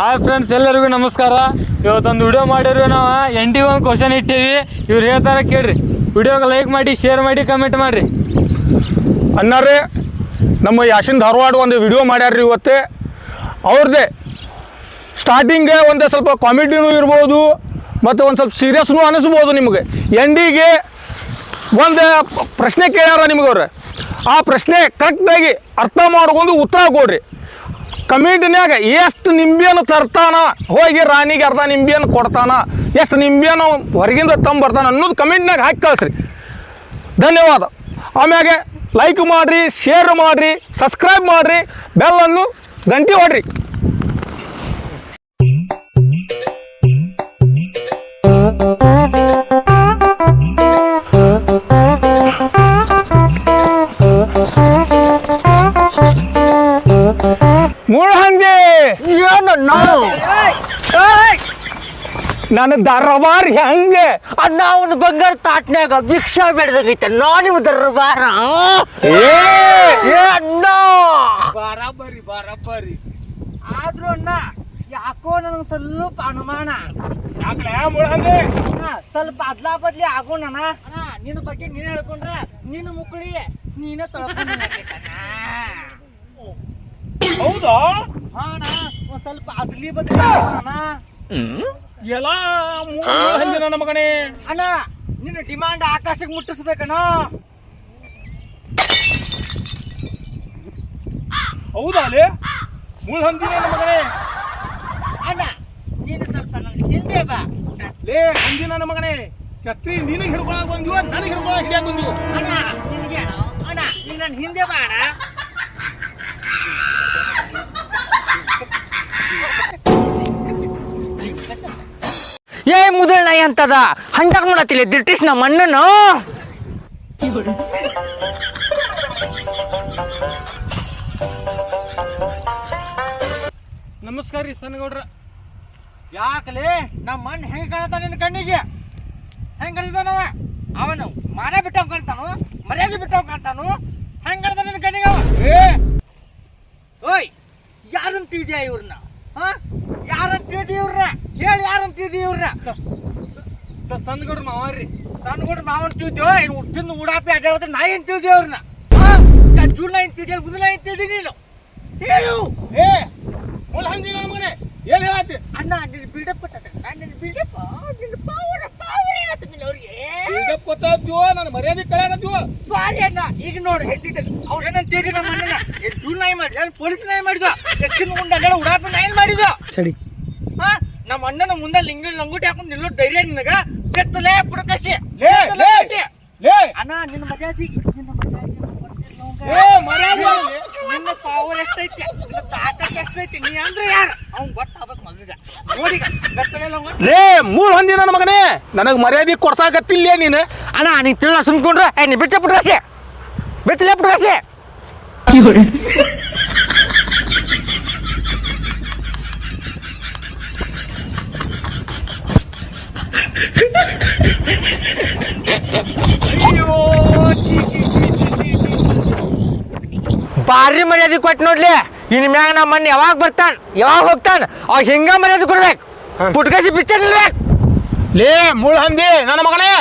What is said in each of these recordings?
Hi friends ಎಲ್ಲರಿಗೂ ನಮಸ್ಕಾರ. ಇವತ್ತೊಂದು ವಿಡಿಯೋ ಮಾಡಿರಿ ನಾವು ಎಂಡಿಗೆ ಒಂದು ಕ್ವಶನ್ ಇಟ್ಟೀವಿ. ಇವ್ರು ಹೇಳ್ತಾರೆ ಕೇಳ್ರಿ. ವಿಡಿಯೋಗೆ ಲೈಕ್ ಮಾಡಿ ಶೇರ್ ಮಾಡಿ ಕಮೆಂಟ್ ಮಾಡಿರಿ. ಅಣ್ಣಾರೇ ನಮ್ಮ ಯಾಶಿನ್ ಧಾರವಾಡ ಒಂದು ವಿಡಿಯೋ ಮಾಡ್ಯಾರ್ರಿ ಇವತ್ತೇ. ಅವ್ರದ್ದೇ ಸ್ಟಾರ್ಟಿಂಗ್ ಒಂದು ಸ್ವಲ್ಪ ಕಾಮಿಡಿನೂ ಇರ್ಬೋದು, ಮತ್ತು ಒಂದು ಸ್ವಲ್ಪ ಸೀರಿಯಸ್ನೂ ಅನಿಸ್ಬೋದು ನಿಮಗೆ. ಎಂಡಿಗೆ ಒಂದು ಪ್ರಶ್ನೆ ಕೇಳ್ಯಾರ ನಿಮಗವ್ರೆ ಆ ಪ್ರಶ್ನೆ ಕರೆಕ್ಟಾಗಿ ಅರ್ಥ ಮಾಡ್ಕೊಂಡು ಉತ್ತರ ಕೊಡ್ರಿ. ಕಮಿಟಿನ್ಯಾಗ ಎಷ್ಟು ನಿಂಬೆಯನ್ನು ತರ್ತಾನ? ಹೋಗಿ ರಾಣಿಗೆ ಅರ್ಧ ನಿಂಬೆಯನ್ನು ಕೊಡ್ತಾನ? ಎಷ್ಟು ನಿಂಬೆಯನ್ನು ಹೊರಗಿಂದ ತಂಬರ್ತಾನ ಅನ್ನೋದು ಕಮೆಂಟ್ನಾಗ ಹಾಕಿ ಕಳಿಸ್ರಿ. ಧನ್ಯವಾದ. ಆಮ್ಯಾಗೆ ಲೈಕ್ ಮಾಡಿರಿ ಶೇರ್ ಮಾಡಿರಿ ಸಬ್ಸ್ಕ್ರೈಬ್ ಮಾಡಿರಿ ಬೆಲ್ಲನ್ನು ಗಂಟೆ ಹೊಡ್ರಿ ಮೂಳಹಂದಿ ಏನು ನಾವು? ನನ್ನ ದರಬಾರ್ ಹೆಂಗೆ? ಅಣ್ಣ ಒಂದು ಬಂಗಾರ ತಾಟ್ನ್ಯಾಗ ಭಿಕ್ಷಾ ಬೇಡದಾಗೈತೆ. ನಾ ನಿಮ್ಮ ದರ್ಬಾರ ಏ! ಏ ಅಣ್ಣ! ಬರಬ್ಬರಿ ಬರಬ್ಬರಿ ಆದ್ರೂ ಅಣ್ಣ ಯಾಕೋ ನನಗೆ ಸ್ವಲ್ಪ ಅನುಮಾನ. ಅಣ್ಣ, ಸ್ವಲ್ಪ ಅದ್ಲಾ ಬದ್ಲಿ ಆಗೋಣ ಅಣ್ಣ. ನಿನ್ನ ಬಗ್ಗೆ ನೀನ್ ಹೇಳ್ಕೊಂಡ್ರ ನಿನ್ನ ಮುಕ್ಕಳಿ ನೀನೇ ತೊಳ್ಕೊಂಡ ಹೌದಾ? ಹಾ ಸ್ವಲ್ಪ ಒಂದ್ ಸ್ವಲ್ಪ ಅದ್ಲಿ ಬದ್ಲಿ ಅಣ್ಣ. ಎಲ್ಲ ಮೂಳಹಂದಿ ನನ್ನ ಮಗನೇ ಅಣ್ಣ ನಿನ್ನ ಡಿಮಾಂಡ್ ಆಕಾಶಕ್ಕೆ ಮುಟ್ಟಿಸ್ಬೇಕಣ್ಣ ಹೌದಾ ಅಲೆ ಹಂದಿನ ನನ್ನ ಮಗನೇ ಅಣ್ಣ ನೀನು ಸ್ವಲ್ಪ ನನ್ನ ಹಿಂದೆ ಬಾ. ಲೇ ಹಂದಿ ನನ್ನ ಮಗನೇ ಛತ್ರಿ ನಿನಗೆ ಹಿಡ್ಕೊಳಕ್ ಬಂದಿವ ನನಗೆ ಹಿಡ್ಕೊಳಕ್ ಹಿಡಿಯಕ್ ಬಂದಿವ ಅಣ್ಣ ನಿನಗೆ ಅಣ್ಣ ಅಣ್ಣ ನೀನು ನನ್ನ ಹಿಂದೆ ಬಾ ಅಣ್ಣ ಏ ಮುದಳ್ಣ ಅಂತದ? ಹಂಡಕ್ ನೋಡತ್ತಿಲ್ಲ ದಿಟ್ಟಿಸ್ ನಮ್ಮ ಅಣ್ಣನು ನಮಸ್ಕಾರ ರೀ ಸಣ್ಣಗೌಡ್ರ ಯಾಕಲೇ? ನಮ್ಮ ಮಣ್ಣು ಹೆಂಗೆ ಕಾಣತ್ತ ನಿನ್ನ ಕಣ್ಣಿಗೆ? ಹೆಂಗೆ ಕಳಿದಾನವ ಅವನು ಮಾನ ಬಿಟ್ಟವ್ ಕಾಣ್ತಾನು? ಮರ್ಯಾದೆ ಬಿಟ್ಟವ್ ಕಾಣ್ತಾನು? ಹೆಂಗೆ ಕಾಣ್ತಾನ ನಿನ್ನ ಕಣ್ಣಿಗೆ ಅವ? ಏ! ಓಯ್! ಯಾರನ್ನ ತಿಳಿದ್ಯಾ ಇವ್ರನ್ನ? ಹಾ? ಯಾರನ್ನ ತಿಳಿದಿ? ಹೇಳಿ ಯಾರನ್ನ ತಿಳಿದಿ ಇವ್ರನ್ನ ಸಣ್ಣಗೌಡ್ರ ಮಾವನ್ ತಿಳ್ದೇವ ಏನು ತಿಂದು ಉಡಾಪಿ ಅಡ್ಡಾಡೋದ್ರೆ ನಾ ಏನು ತಿಳಿದ್ಯೋ ಅವ್ರನ್ನ ಜೂನ್ ಏನ್ ತಿಳಿದ್ಯಾ ಬುಧನ ಏನ್ ತಿಳಿದಿ ನೀನು. ಹೇಳು. ಏ ಮುಲ್ ನನ್ನ ಮಗನೇ ಏನ್ ಹೇಳತ್ತಿ ಅಣ್ಣ ನಿನ್ನ ಬಿಲ್ಡಪ್ ನಾನು ನಿನ್ನ ಬಿಲ್ಡಪ್ ನಿನ್ನ ಪವರ್ ಪವರ್ ಹೇಳ್ತೀನಿ ಅವ್ರಿಗೆ. ಬಿಲ್ಡಪ್ ಕೊತ್ತಾದ್ಯೋ ನನ್ನ ಮರ್ಯಾದೆ ಸಾರಿ ಅಣ್ಣ ಈಗ ನೋಡು ಹೇಳ್ತಿದ್ದೆ ಅವ್ರು ಏನಂತೀರಿ ನಮ್ಮ ಅಣ್ಣನ ಏನ್ ಜೂನ್ ನಾಯಿ ಮಾಡಿ ಏನ್ ಪೊಲೀಸ್ ನಾಯಿ ಮಾಡಿದ್ವಾ? ಹೆಚ್ಚಿನ ಗುಂಡ ಉಡಾಪಿ ನಾಯಿ ಮಾಡಿದ್ವ? ಸರಿ ನಮ್ಮ ಅಣ್ಣನ ಮುಂದೆ ಲಿಂಗ ಲಂಗುಟಿ ಹಾಕೊಂಡು ನಿಲ್ಲೋ ಧೈರ್ಯ ನಿನಗ? ಕೆತ್ತಲೇ ಪುಡಕಶಿ ಲೇ ಲೇ ಲೇ. ಅಣ್ಣ ನಿನ್ನ ಮರ್ಯಾದಿ ನಿನ್ನ ಮರ್ಯಾದಿ ನಿನ್ನ ಪವರ್ ಎಷ್ಟೈತಿ? ನಿನ್ನ ತಾಕತ್ ಎಷ್ಟೈತಿ? ನೀ ಅಂದ್ರೆ ಯಾರು? ಅವ್ನ್ ಗೊತ್ತಾಗ್ಬೇಕು ಮಗಗ ನೋಡಿ ಬೆತ್ತಲೆ ಲಂಗುಟಿ. ಲೇ ಮೂರು ಹಂದಿ ನನ್ನ ಮಗನೇ. ನನಗೆ ಮರ್ಯಾದಿ ಕೊಡ್ಸಾಕತ್ತಿಲ್ಲ ನೀನು. ಅಣ್ಣ ನೀ ತಿಳ್ಳ ಸುಮ್ಕೊಂಡ್ರೆ. ಏ ನೀ ಬಿಚ್ಚ ಪುಟ್ರಾಸಿ. ಬಿಚ್ಚಲೇ ಪುಟ್ರಾಸಿ. ಅಯ್ಯೋ ಚೀ ಚೀ ಚೀ ಚೀ ಚೀ ಚೀ ಚೀ. ಭಾರಿ ಮರ್ಯಾದೆ ಕೊಟ್ಟು ನೋಡ್ಲಿ. ಇನ್ ಮ್ಯಾಗ ನಮ್ಮ ಮಣ್ಣು ಯಾವಾಗ ಬರ್ತಾನ ಯಾವಾಗ ಹೋಗ್ತಾನ ಅವಾಗ ಹಿಂಗ ಮರ್ಯಾದೆ ಕೊಡ್ಬೇಕು. ಪುಟ್ಕಸಿ ಪಿಚ್ಚರ್ ನಿಲ್ಬೇಕು. ಲೇ ಮುಳ್ ಹಂದಿ ನನ್ನ ಮಗನೇ.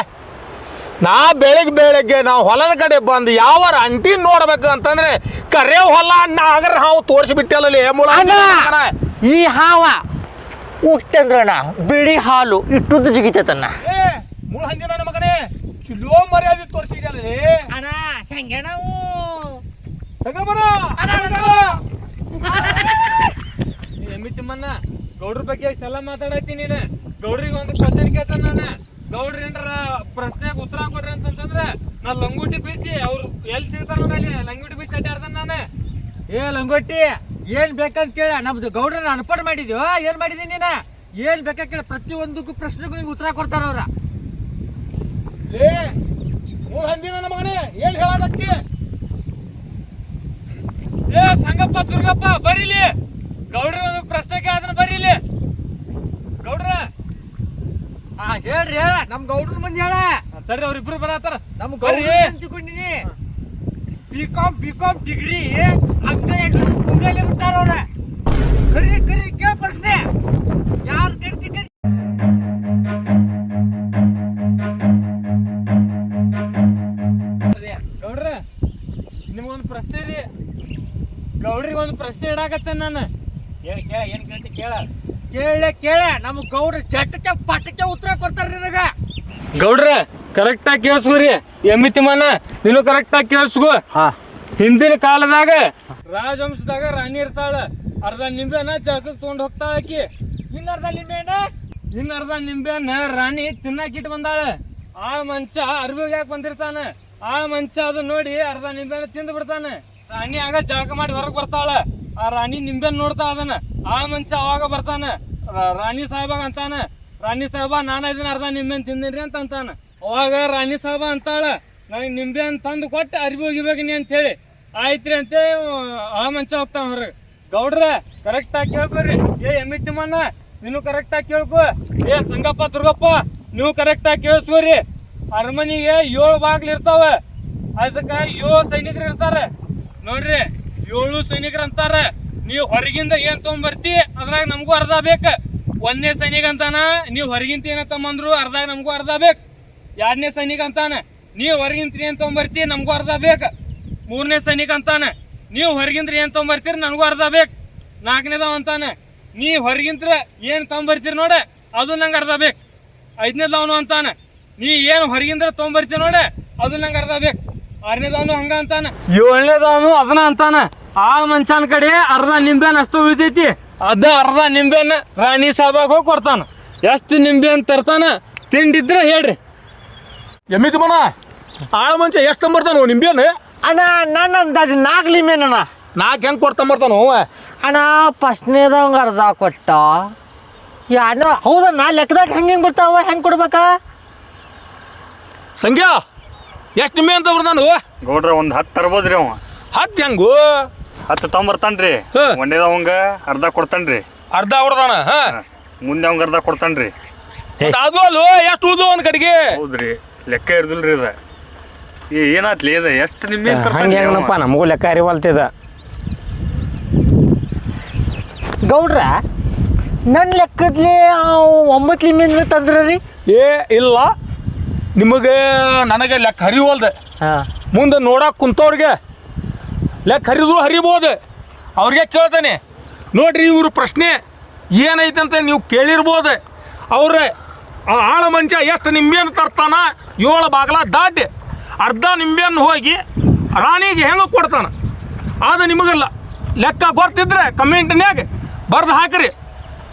ನಾ ಬೆಳಿಗ್ಗೆ ಬೆಳಗ್ಗೆ ನಾವು ಹೊಲದ ಕಡೆ ಬಂದು ಯಾವ ಅಂಟಿ ನೋಡ್ಬೇಕು ಅಂತಂದ್ರೆ ಕರೆ ಹೊಲ ನಾಗರ ಹಾವು ತೋರಿಸಿಬಿಟ್ಟಲ್ಲ ಲೇ ಮುಳ್ಳ ಅಣ್ಣ ಈ ಹಾವ ಉಗ್ತಂದ್ರಣ್ಣ ಬಿಳಿ ಹಾಲು ಇಟ್ಟದ್ದು ಜಿಗಿತೈತಣ್ಣ ಏ ಮುಳ್ ಹಂದಿ ನನ್ನ ಮಗನೇ? ಚಲೋ ಮರ್ಯಾದೆ ತೋರಿಸಿದ್ಯಲ್ಲ ಲೇ ಅಣ್ಣ ಹೆಂಗೆ ನಾವು ತಗೋ ಬರ ಎಮ್ಮಿ ತಿಮ್ಮಣ್ಣ ಗೌಡ್ರ ಬಗ್ಗೆ ಎಲ್ಲ ಮಾತಾಡತ್ತಿ ನೀನು. ಗೌಡ್ರಿಗೆ ಒಂದು ಕ್ವಶನ್ ಕೇಳ್ತಾನ ನಾನು. ಗೌಡ್ರಿ ಏನಾರ ಪ್ರಶ್ನೆಗೆ ಉತ್ತರ ಕೊಡ್ರಿ ಅಂತಂತಂದ್ರೆ ನಾ ಲಂಗೋಟಿ ಬೀಚಿ ಅವ್ರು ಎಲ್ಲಿ ಸಿಗ್ತಾರ ನೋಡಲ್ಲಿ ಲಂಗೋಟಿ ಬೀಚ್ ಅಡ್ಡಾಡ್ತಾನ ನಾನು. ಏ ಲಂಗೋಟಿ ಏನ್ ಬೇಕಂತ ಕೇಳ. ನಮ್ದು ಗೌಡ್ರನ್ನ ಅನ್ಪಡ್ ಮಾಡಿದ್ಯೋ ಏನ್ ಮಾಡಿದೀನಿ ನೀನ? ಏನ್ ಬೇಕಾ ಕೇಳ. ಪ್ರತಿಯೊಂದಕ್ಕೂ ಪ್ರಶ್ನೆಗೂ ನಿಮ್ಗೆ ಉತ್ತರ ಕೊಡ್ತಾರ ಅವ್ರ. ಏ ಏನ್ ಏ ಸಂಗಪ್ಪ ದುರ್ಗಪ್ಪ ಬರೀಲಿ. ಗೌಡ್ರ ಒಂದು ಪ್ರಶ್ನೆ ಕೇಳಿದ್ರೆ ಬರೀಲಿ. ಗೌಡ್ರ. ಹಾ ಹೇಳ್ರಿ ಹೇಳ. ನಮ್ ಗೌಡ್ರ ಮಂದಿ ಹೇಳ. ತಡ್ರಿ ಅವ್ರಿಬ್ರು ಬರತ್ತಾರ ನಮ್ ಗೌಡ್ರಿ ಗೌಡ್ರ ಅಂತಿಕೊಂಡಿನಿ. B com B com degree ಅಂಗ ಮುಂಬೈಲಿ ಬಿಟ್ಟಾರ ಅವ್ರ. ಕರಿ ಕರಿ ಕೇಳ ಪ್ರಶ್ನೆ. ಯಾರು ಕರಿತಿ ಕರಿ. ಗೌಡ್ರ ನಿಮ್ಗೊಂದು ಪ್ರಶ್ನೆ ರೀ. ಗೌಡ್ರಿಗೆ ಒಂದು ಪ್ರಶ್ನೆ ಇಡಾಕತ್ತೆ ನಾನು. ಕೇಳ ಕೇಳ ಏನು ಕೇಳ್ತಿ ಕೇಳ. ಕೇಳ ಕೇಳ ನಮ್ಮ ಗೌಡ್ರ ಜಟ್ಟಕ್ಕೆ ಪಟ್ಟಕ್ಕೆ ಉತ್ತರ ಕೊಡ್ತಾರೆ ನಿನಗ. ಗೌಡ್ರ ಕರೆಕ್ಟಾಗಿ ಕೇಳಿಸ್ಕೊರಿ. ಎಮ್ಮಿ ತಿಮ್ಮನ ನೀನು ಕರೆಕ್ಟಾಗಿ ಕೇಳಿಸ್ಕೋ. ಹಾ. ಹಿಂದಿನ ಕಾಲದಾಗ ರಾಜವಂಶದಾಗ ರಾಣಿ ಇರ್ತಾಳ ಅರ್ಧ ನಿಂಬೆನ ಜಳಕಕ್ಕೆ ತಗೊಂಡ್ ಹೋಗ್ತಾಳ ಆಕಿ. ಇನ್ನರ್ಧ ನಿಂಬೆನ? ಇನ್ನ ಅರ್ಧ ನಿಂಬೆನ ರಾಣಿ ತಿನ್ನಾಕಿಟ್ಟು ಬಂದಾಳ. ಆ ಮಂಚ ಅರ್ಬಿಗೆ ಯಾಕೆ ಬಂದಿರ್ತಾನ? ಆ ಮಂಚ ಅದು ನೋಡಿ ಅರ್ಧ ನಿಂಬೆನ ತಿಂದು ಬಿಡ್ತಾನ. ರಾಣಿ ಆಗ ಜಳಕ ಮಾಡಿ ಹೊರಗೆ ಬರ್ತಾಳ. ಆ ರಾಣಿ ನಿಂಬೆನ್ ನೋಡ್ತಾ ಅದನ್ನ. ಆ ಮಂಚ ಅವಾಗ ಬರ್ತಾನ. ರಾಣಿ ಸಾಹೇಬಾಗ ಅಂತಾನ. ರಾಣಿ ಸಾಹೇಬ ನಾನು ಇದನ್ನ ಅರ್ಧ ನಿಂಬೆನ್ ತಿಂದಿನ್ರಿ ಅಂತ ಅಂತಾನ. ಅವಾಗ ರಾಣಿ ಸಾಹೇಬ ಅಂತಾಳ ನನಗೆ ನಿಂಬೆ ಅಂತ ತಂದು ಕೊಟ್ಟು ಅರಿವಿ ಒಗಿಬೇಕು ನೀ ಅಂತ ಹೇಳಿ ಆಯ್ತ್ರಿ ಅಂತ, ಆ ಮಂಚ ಹೋಗ್ತಾನ ಹೊರಗೆ. ಗೌಡ್ರ ಕರೆಕ್ಟ್ ಆಗಿ ಕೇಳ್ಕೊರಿ. ಏ ಎಮ್ಮಿ ತಿಮ್ಮಣ್ಣ ನೀನು ಕರೆಕ್ಟ್ ಆಗಿ ಕೇಳ್ಕೊ. ಏ, ಸಂಗಪ್ಪ, ದುರ್ಗಪ್ಪ, ನೀವು ಕರೆಕ್ಟ್ ಆಗಿ ಕೇಳಿಸ್ಕೋರಿ. ಅರಮನಿಗೆ ಏಳು ಬಾಗ್ಲು ಇರ್ತಾವ. ಅದಕ್ಕ ಏಳು ಸೈನಿಕರು ಇರ್ತಾರೆ. ನೋಡ್ರಿ, ಏಳು ಸೈನಿಕರು ಅಂತಾರ. ನೀವು ಹೊರಗಿಂದ ಏನ್ ತಗೊಂಬರ್ತಿ? ಅದ್ರಾಗ ನಮಗೂ ಅರ್ಧ ಬೇಕು. ಒಂದನೇ ಸೈನಿಕ ಅಂತಾನ, ನೀವು ಹೊರಗಿಂತ ಏನ ತಗೊಂಬಂದ್ರು, ಅರ್ಧ ನಮಗೂ ಅರ್ಧ ಬೇಕು. ಎರಡನೇ ಸೈನಿಕ ಅಂತಾನೆ. ನೀವು ಹೊರಗಿಂತ್ರಿ ಏನು ತೊಗೊಂಬರ್ತೀರಿ ನಮಗೂ ಅರ್ಧ ಬೇಕು. ಮೂರನೇ ಸೈನಿಕ ಅಂತಾನೆ. ನೀವು ಹೊರಗಿಂತ್ರಿ ಏನು ತಗೊಂಬರ್ತೀರಿ ನನಗೂ ಅರ್ಧ ಬೇಕು. ನಾಲ್ಕನೇದವ ಅಂತಾನೆ. ನೀ ಹೊರಗಿಂತ್ರ ಏನು ತಗೊಂಬರ್ತೀರಿ ನೋಡ, ಅದು ನಂಗೆ ಅರ್ಧ ಬೇಕು. ಐದನೇದವನು ಅಂತಾನೆ. ನೀ ಏನು ಹೊರಗಿಂದ್ರ ತೊಗೊಂಬರ್ತೀರಿ ನೋಡ, ಅದು ನಂಗೆ ಅರ್ಧ ಬೇಕು. ಆರನೇದವನು ಹಂಗ ಅಂತಾನೆ. ಏಳನೇದವನು ಅದನ್ನ ಅಂತಾನೆ. ಆ ಮನುಷ್ಯನ ಕಡೆ ಅರ್ಧ ನಿಂಬೆನ ಅಷ್ಟು ಉಳಿತೈತಿ. ಅದ ಅರ್ಧ ನಿಂಬೆನ ರಾಣಿ ಸಾಬಾಗ ಹೋಗಿ ಕೊಡ್ತಾನ. ಎಷ್ಟು ನಿಂಬೆ ಅಂತ ತರ್ತಾನ? ತಿಂಡಿದ್ರೆ ಹೇಳ್ರಿ. ಎಮ್ಮಿ ಮನ? ಆಳ ಮಂಚ ಎಷ್ಟು ತಂಬರ್ತಾನ ನಿಂಬೇನು ಅಣ್ಣ ನನ್ನ ಅಂದಾಜು ನಾಗ್ಲಿ ಮೇನಣ್ಣ ನಾಲ್ಕು ಹೆಂಗೆ ಕೊಟ್ಟು ತಂಬರ್ತಾನ ಅಣ್ಣ ಅಣ್ಣ ಫಸ್ಟ್ನೇದವಂಗ ಅರ್ಧ ಕೊಟ್ಟ. ಯಾನ ನಾ ಲೆಕ್ಕದಾಗ ಹೆಂಗೆ ಹೆಂಗೆ ಬರ್ತಾವ ಹೆಂಗೆ ಕೊಡ್ಬೇಕ? ಸಂಗ್ಯ ಎಷ್ಟು ನಿಂಬೆ ಅಂತ ಬರ್ತಾನು ಗೌಡ್ರ ಒಂದ್ ಹತ್ತು ತರ್ಬೋದ್ರಿ ಅವ. ಹತ್ತು ಹೆಂಗು? ಹತ್ತು ತಂಬರ್ತಾನ್ರಿ. ಹಾ. ಒಂದೇದವಂಗ ಅರ್ಧ ಕೊಡ್ತಾನ್ರಿ. ಅರ್ಧ ಹೊಡ್ದಾನ ಹಾ. ಮುಂದೆ ಅವಂಗ ಅರ್ಧ ಕೊಡ್ತಾನ್ರಿ. ಅದು ಅಲ್ಲೋ ಎಷ್ಟು ಉಳ್ದು ಒಂದು ಕಡೆಗೆ? ಹೌದ್ರಿ. ಲೆಕ್ಕ ಇರ್ದಿಲ್ರಿ ಇದ. ಏನಾತ್ಲಿ ಇದ? ಎಷ್ಟು ನಿಮ್ಮ ಹಂಗೆ ಹೆಂಗಪ್ಪ ನಮಗೂ ಲೆಕ್ಕ ಅರಿವಲ್ತಿದ ಗೌಡ್ರ ನನ್ನ ಲೆಕ್ಕದ್ಲಿ ಒಂಬತ್ತು ತಂದ್ರೆ ರೀ? ಏ ಇಲ್ಲ. ನಿಮಗೆ ನನಗೆ ಲೆಕ್ಕ ಹರಿವಲ್ದೆ ಹಾಂ. ಮುಂದೆ ನೋಡಕ್ಕೆ ಕುಂತವ್ರಿಗೆ ಲೆಕ್ಕ ಹರಿದ್ರು ಹರಿಬೋದು ಅವ್ರಿಗೆ ಕೇಳ್ತಾನೆ. ನೋಡ್ರಿ ಇವ್ರ ಪ್ರಶ್ನೆ ಏನೈತೆ ಅಂತ ನೀವು ಕೇಳಿರ್ಬೋದು. ಅವ್ರೆ ಆ ಆಳ ಮಂಚ ಎಷ್ಟು ನಿಂಬೆಯನ್ನು ತರ್ತಾನ? ಏಳು ಬಾಗಲ ದಾಟಿ ಅರ್ಧ ನಿಂಬೆಯನ್ನು ಹೋಗಿ ರಾಣಿಗೆ ಹೆಂಗೆ ಕೊಡ್ತಾನ. ಅದು ನಿಮಗಲ್ಲ. ಲೆಕ್ಕ ಗೊತ್ತಿದ್ರೆ ಕಮೆಂಟ್ನ್ಯಾಗ ಬರ್ದು ಹಾಕಿರಿ.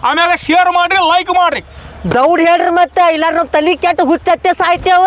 ಆಮೇಲೆ ಶೇರ್ ಮಾಡಿರಿ ಲೈಕ್ ಮಾಡಿರಿ. ದೌಡ್ ಹೇಳ್ರಿ ಮತ್ತೆ ಇಲ್ಲ ನಾವು ತಲೆ ಕೆಟ್ಟು ಹುಚ್ಚತ್ತೆ ಸಾಯ್ತೇವ.